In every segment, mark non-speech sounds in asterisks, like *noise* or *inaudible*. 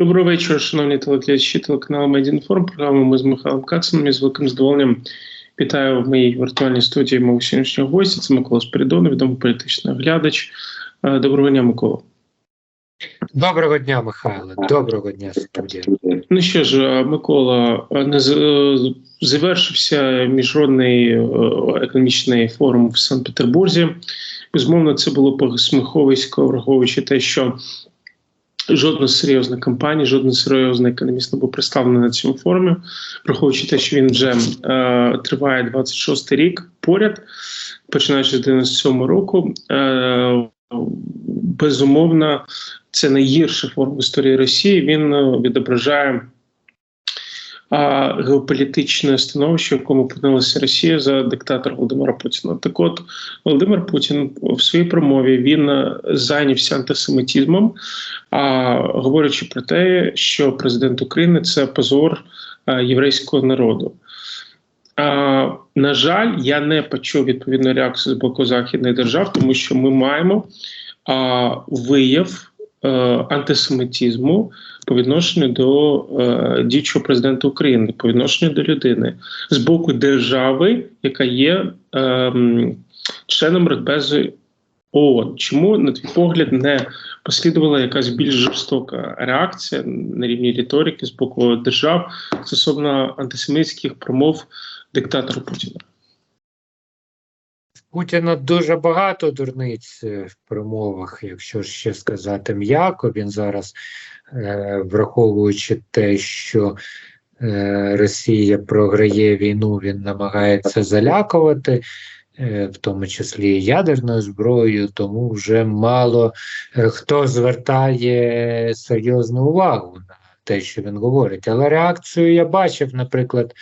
Доброго вечора, шановні телеклячі телеканалу Медіінформ. Програму ми з Михайлом Кацаном. І з великим задоволенням вітаю в моїй віртуальній студії мого сьогоднішнього гостя. Це Микола Спиридонов, відомий політичний оглядач. Е, Доброго дня, Микола. Доброго дня, Михайло. Доброго дня, студія. Ну що ж, е, Микола, е, завершився міжнародний економічний форум в Санкт-Петербурзі. Безумовно, це було посміховисько, враховуючи те, що жодна серйозна компанія, жоден серйозний економіст не був представлений на цьому форумі, враховуючи те, що він вже е, триває 26 рік поряд, починаючи з 97 року. Е, безумовно, це найгірший форум в історії Росії. Він е, відображає а, геополітичне становище, в якому опинилася Росія за диктатора Володимира Путіна. Так от Володимир Путін в своїй промові він е, зайнявся антисемітизмом, а говорячи про те, що президент України це позор е, єврейського народу. На жаль, я не почув відповідну реакцію з боку західних держав, тому що ми маємо вияв е, антисемітизму по відношенню до е, діючого президента України, по відношенню до людини з боку держави, яка є е, членом Радбезу ООН. Чому, на твій погляд, не послідувала якась більш жорстока реакція на рівні риторики з боку держав стосовно антисемітських промов диктатора Путіна? Путіна дуже багато дурниць е, в промовах, якщо ще сказати м'яко. Він зараз, е, враховуючи те, що е, Росія програє війну, він намагається залякувати, е, в тому числі ядерною зброєю, тому вже мало е, хто звертає серйозну увагу на те, що він говорить. Але реакцію я бачив, наприклад,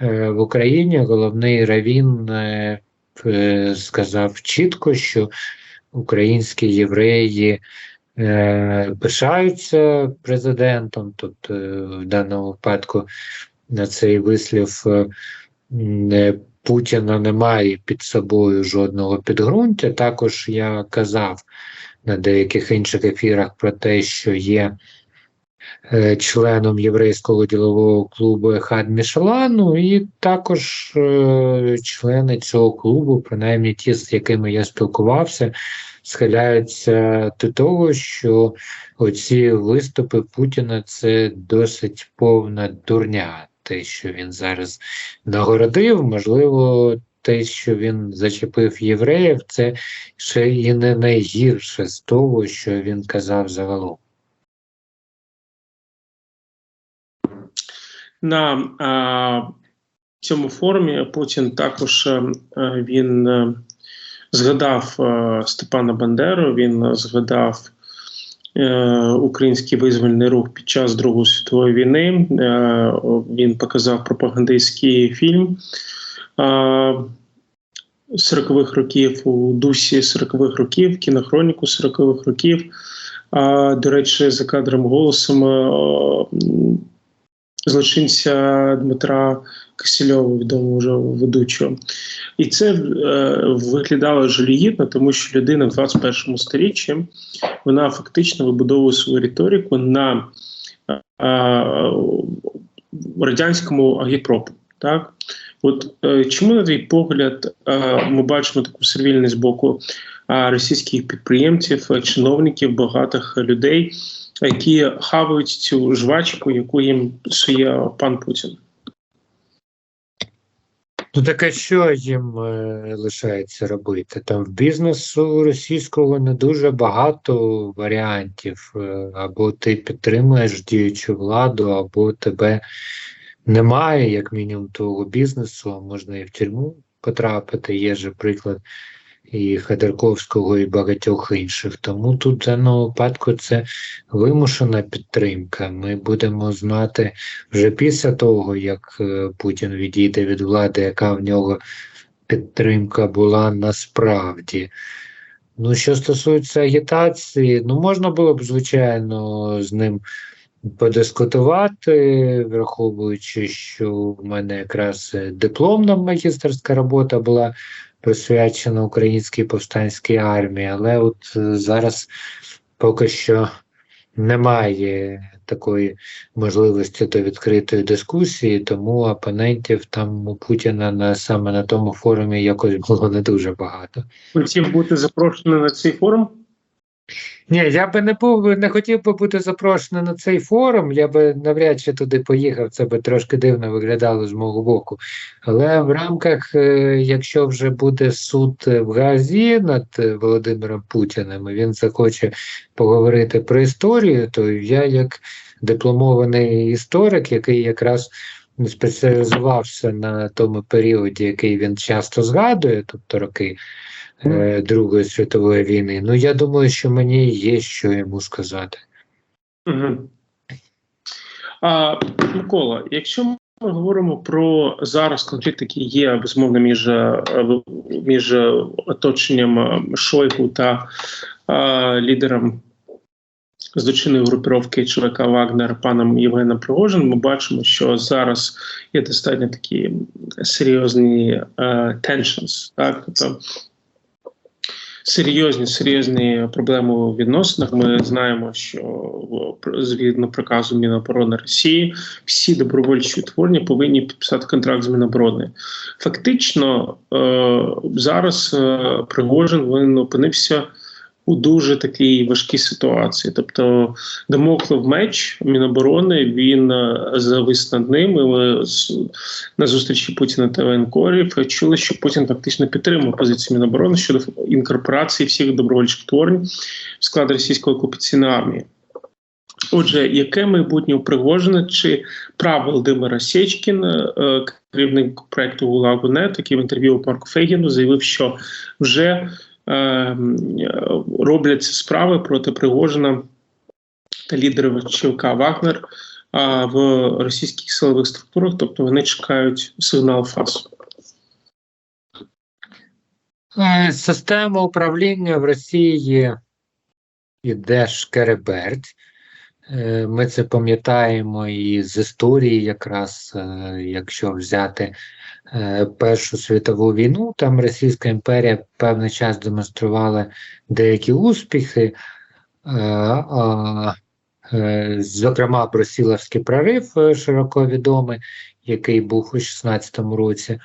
е, в Україні головний равін. е, е, сказав чітко, що українські євреї е, пишаються президентом. Е, в даному випадку на цей вислів Путіна немає під собою жодного підґрунтя. Також я казав на деяких інших ефірах про те, що є членом єврейського ділового клубу Ехад Мішелану, і також е, члени цього клубу, принаймні ті, з якими я спілкувався, схиляються до того, що оці виступи Путіна це досить повна дурня. Те, що він зараз нагородив, можливо, те, що він зачепив євреїв, це ще і не найгірше з того, що він казав загалом. На а, цьому форумі Путін також е, він е, згадав е, Степана Бандеру, він згадав український визвольний рух під час Другої світової війни. Він показав пропагандистський фільм. Е, 40-х років у дусі 40-х років, кінохроніку 40-х років. А, до речі, за кадром голосом злочинця Дмитра Кисельова, відомого вже ведучого. І це е, виглядало жалюгідно, тому що людина в 21 сторіччі вона фактично вибудовує свою риторику на е, радянському агітпропу. Так? От е, чому, на твій погляд, е, ми бачимо таку сервільність з боку е, російських підприємців, чиновників, багатих людей, які хавають цю жвачку, яку їм псує пан Путін? Ну так а що їм е, лишається робити? Там в бізнесу російського не дуже багато варіантів. Е, або ти підтримуєш діючу владу, або тебе немає, як мінімум, того бізнесу, можна і в тюрму потрапити. Є же приклад і Ходорковського, і багатьох інших. Тому тут в даному випадку це вимушена підтримка. Ми будемо знати вже після того, як е, Путін відійде від влади, яка в нього підтримка була насправді. Ну, що стосується агітації, ну можна було б, звичайно, з ним подискутувати, враховуючи, що в мене якраз дипломна магістерська робота була присвячена українській повстанській армії, але от е, зараз поки що немає такої можливості до відкритої дискусії, тому опонентів там у Путіна на саме на тому форумі якось було не дуже багато. Хотів бути запрошений на цей форум. Ні, я би не був не хотів би бути запрошений на цей форум. Я би навряд чи туди поїхав. Це би трошки дивно виглядало з мого боку. Але в рамках, е, якщо вже буде суд в Газі над Володимиром Путіним, він захоче поговорити про історію, то я, як дипломований історик, який якраз спеціалізувався на тому періоді, який він часто згадує, тобто роки. Е, Другої світової війни. Ну я думаю, що мені є що йому сказати. Угу. А, Микола, якщо ми говоримо про зараз конфлікт, який є безумовно між, е, між оточенням е, Шойгу та е, лідером злочинної групіровки ЧВК Вагнер паном Євгеном Пригожин, ми бачимо, що зараз є достатньо такі серйозні tensions, так тобто серйозні серйозні проблеми у відносинах. Ми знаємо, що згідно приказу Міноборони Росії всі добровольчі утворення повинні підписати контракт з Міноборони. Фактично е, зараз е, Пригожин він опинився. У дуже такій важкій ситуації, тобто Демоклев меч Міноборони він е, завис над ним. Ми на зустрічі Путіна та воєнкорів чули, що Путін фактично підтримує позицію Міноборони щодо інкорпорації всіх добровольчих творень в склад російської окупаційної армії. Отже, яке майбутнє Пригожина, чи прав Володимир Сєчкін, е, керівник проекту ГУЛАГу.нет, який в інтерв'ю Марку Фейгіну заявив, що вже е, м, е, робляться справи проти Пригожина та лідерів ЧВК Вагнер в російських силових структурах, тобто вони чекають сигнал ФАС. Е, Система управління в Росії іде шкереберть. Е, Ми це пам'ятаємо і з історії, якраз якщо взяти Першу світову війну, там Російська імперія певний час демонструвала деякі успіхи, е, е, зокрема, Брусиловський прорив, е, широко відомий, який був у 16-му році.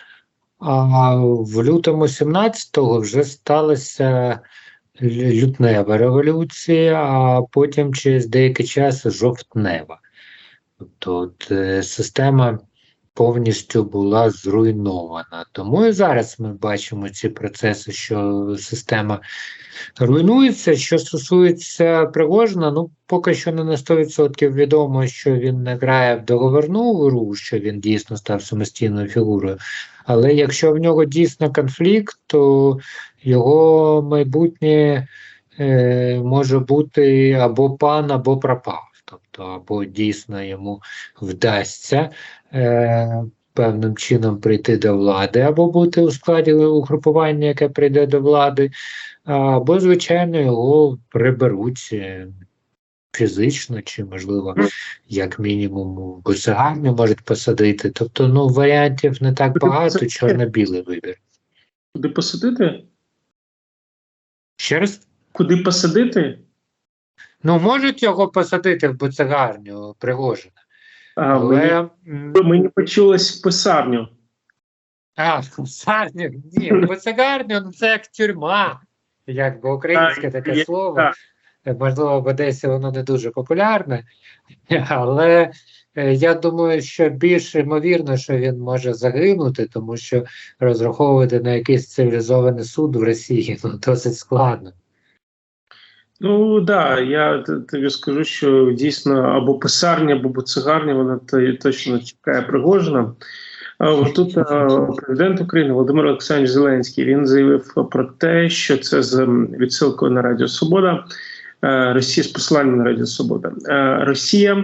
А в лютому 17-го вже сталася лютнева революція, а потім через деякий час жовтнева. Тобто е, система повністю була зруйнована. Тому і зараз ми бачимо ці процеси, що система руйнується. Що стосується Пригожина, ну поки що не на 100% відомо, що він не грає в договорну гру, що він дійсно став самостійною фігурою. Але якщо в нього дійсно конфлікт, то його майбутнє е, може бути або пан, або пропав. Тобто, або дійсно йому вдасться е, певним чином прийти до влади, або бути у складі угрупування, яке прийде до влади, або, звичайно, його приберуть е, фізично, чи, можливо, як мінімум в босагарню можуть посадити. Тобто, ну, варіантів не так багато, чорно-білий вибір. Куди посадити? Ще раз? Куди посадити? Ну, можуть його посадити в буцегарню Пригожина. А, Але м, мені почулось в писарню. а, в буцегарню, ні, в буцегарню ну, це як тюрма, якби українське Так, таке є, слово. так. Можливо, в Одесі воно не дуже популярне, але е, я думаю, що більш ймовірно, що він може загинути, тому що розраховувати на якийсь цивілізований суд в Росії ну, досить складно. Ну да, я тобі скажу, що дійсно або писарня, або буцегарня, вона точно чекає Пригожина. Тут президент України Володимир Олександрович Зеленський він заявив про те, що це з відсилкою на Радіо Свобода, е, Росія з посиланням на Радіо Свобода. Е, Росія,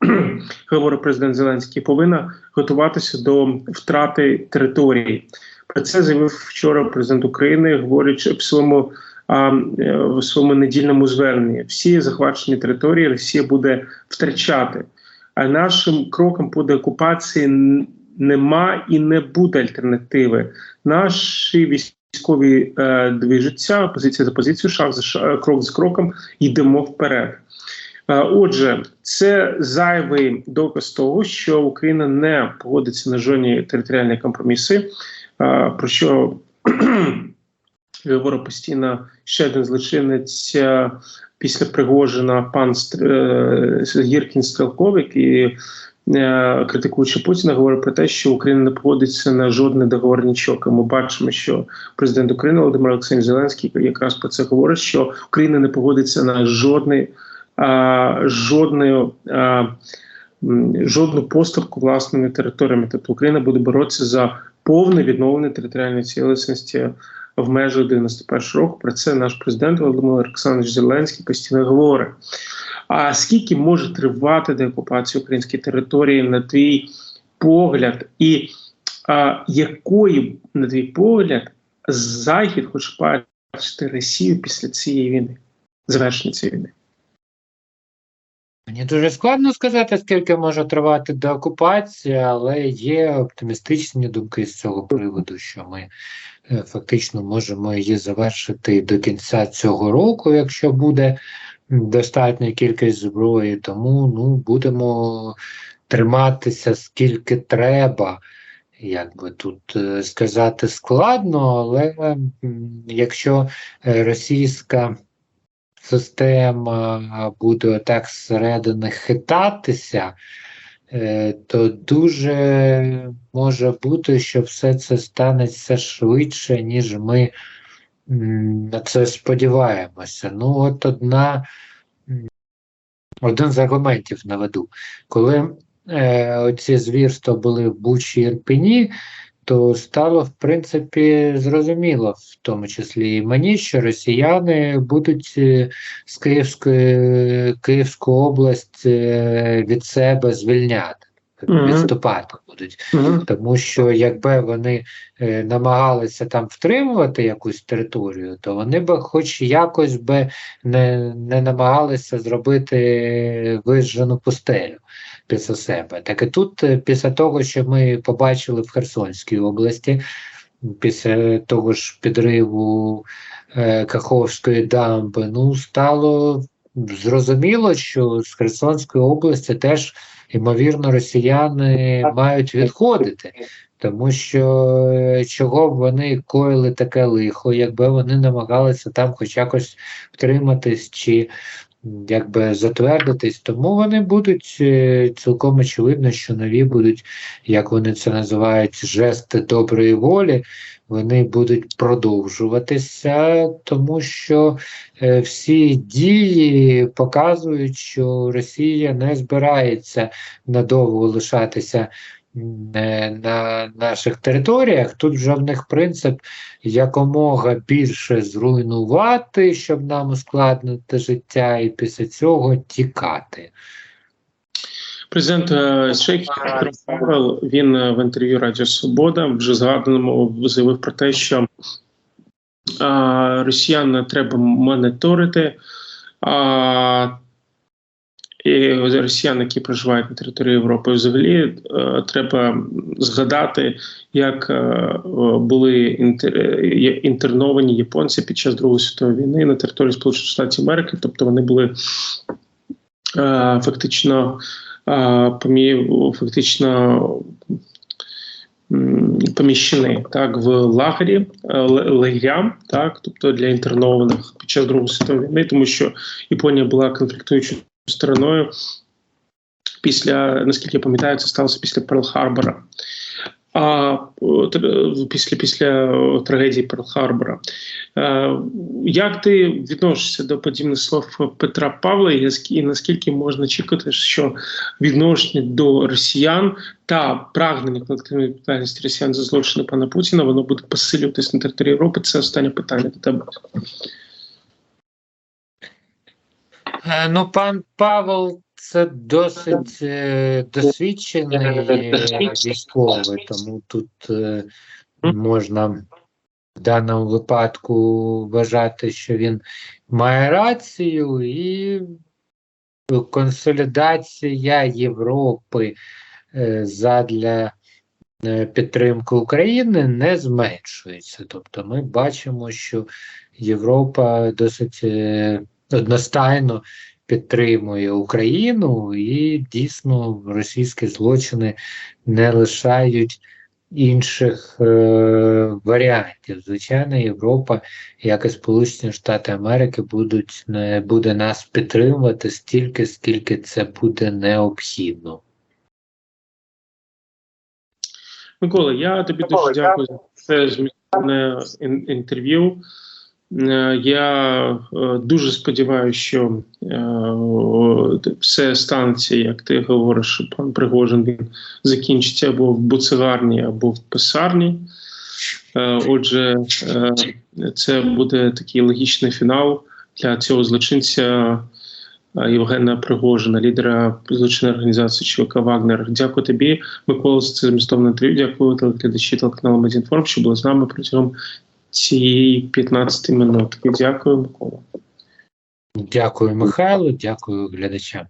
*clears throat* говорить президент Зеленський, повинна готуватися до втрати території. Про це заявив вчора президент України, говорячи в своєму в своєму недільному зверненні. Всі захвачені території Росія буде втрачати. А нашим кроком по деокупації нема і не буде альтернативи. Наші військові е, движуться позиція за позицією, шаг за ша- крок за кроком йдемо вперед. Е, Отже, це зайвий доказ того, що Україна не погодиться на жодні територіальні компроміси. е, Про що говорить постійно ще один злочинець е, після Пригожина, пан е, Гіркін Стрелков, який е, критикуючи Путіна, говорить про те, що Україна не погодиться на жодний договор нічого. Ми бачимо, що президент України Володимир Олексійович Зеленський якраз про це говорить, що Україна не погодиться на жодний а, жодної, а, жодну поставку власними територіями. Тобто Україна буде боротися за повне відновлення територіальної цілісності в межах 91 року. Про це наш президент Володимир Олександрович Зеленський постійно говорить. А скільки може тривати деокупація української території на твій погляд, і а, якої, на твій погляд, Захід хоче бачити Росію після цієї війни, завершення цієї війни? Мені дуже складно сказати, скільки може тривати деокупація, але є оптимістичні думки з цього приводу, що ми е, фактично можемо її завершити до кінця цього року, якщо буде достатня кількість зброї. Тому ну, будемо триматися скільки треба. Як би тут е, сказати складно, але якщо е, російська система буде отак зсередини хитатися, е, то дуже може бути, що все це станеться швидше, ніж ми на це сподіваємося. Ну, от одна, один з аргументів наведу. Коли е, оці звірства були в Бучі Ірпені, то стало, в принципі, зрозуміло, в тому числі і мені, що росіяни будуть е, з Київської Київську область е, від себе звільняти, відступати будуть. Тому що якби вони е, намагалися там втримувати якусь територію, то вони б хоч якось би не, не намагалися зробити вижжену пустелю після себе. Так і тут, е, після того, що ми побачили в Херсонській області, після того ж підриву е, Каховської дамби, ну стало зрозуміло, що з Херсонської області теж ймовірно, росіяни мають відходити, тому що е, чого б вони коїли таке лихо, якби вони намагалися там хоч якось втриматись чи якби затвердитись, тому вони будуть е, цілком очевидно, що нові будуть, як вони це називають, жести доброї волі. Вони будуть продовжуватися, тому що е, всі дії показують, що Росія не збирається надовго лишатися на наших територіях. Тут вже в них принцип якомога більше зруйнувати, щоб нам ускладнити життя, і після цього тікати. Президент е, Петро Павел він е, в інтерв'ю Радіо Свобода вже згаданому заявив про те, що а, росіян треба моніторити. І росіян, які проживають на території Європи, взагалі е, треба згадати, як е, були інтер, інтерновані японці під час Другої світової війни на території Сполучених Штатів Америки, тобто вони були е, фактично фактично поміщені так в лагері лагерям, так, тобто для інтернованих під час Другої світової війни, тому що Японія була конфліктуючою стороною. Після, наскільки я пам'ятаю, це сталося після Перл-Харбора. А після після трагедії Перл-Харбора. Е, Як ти відносишся до подібних слов Петра Павла, і наскільки можна чекати, що відношення до росіян та прагнення колективної відповідальності росіян за злочини пана Путіна воно буде посилюватись на території Європи? Це останнє питання до тебе. Е, Ну, пан Павел це досить е, досвідчений військовий, тому тут е, можна в даному випадку вважати, що він має рацію, і консолідація Європи задля підтримки України не зменшується. Тобто ми бачимо, що Європа досить одностайно підтримує Україну, і дійсно російські злочини не лишають інших е, варіантів. Звичайно, Європа, як і Сполучені Штати Америки, будуть не буде нас підтримувати стільки, скільки це буде необхідно. Микола, я тобі дуже дякую за це змістовне інтерв'ю. Е, Я е, дуже сподіваюся, що е, все станеться, як ти говориш, що пан Пригожин він закінчиться або в буцегарні, або в писарні. Отже, це буде такий логічний фінал для цього злочинця Євгена Пригожина, лідера злочинної організації ЧВК Вагнер. Дякую тобі, Микола, за це змістовне інтерв'ю. Дякую телеглядачі телеканалу Медіінформ, що були з нами протягом цієї 15 минутки. Дякую, Микола. Дякую, Михайло, дякую глядачам.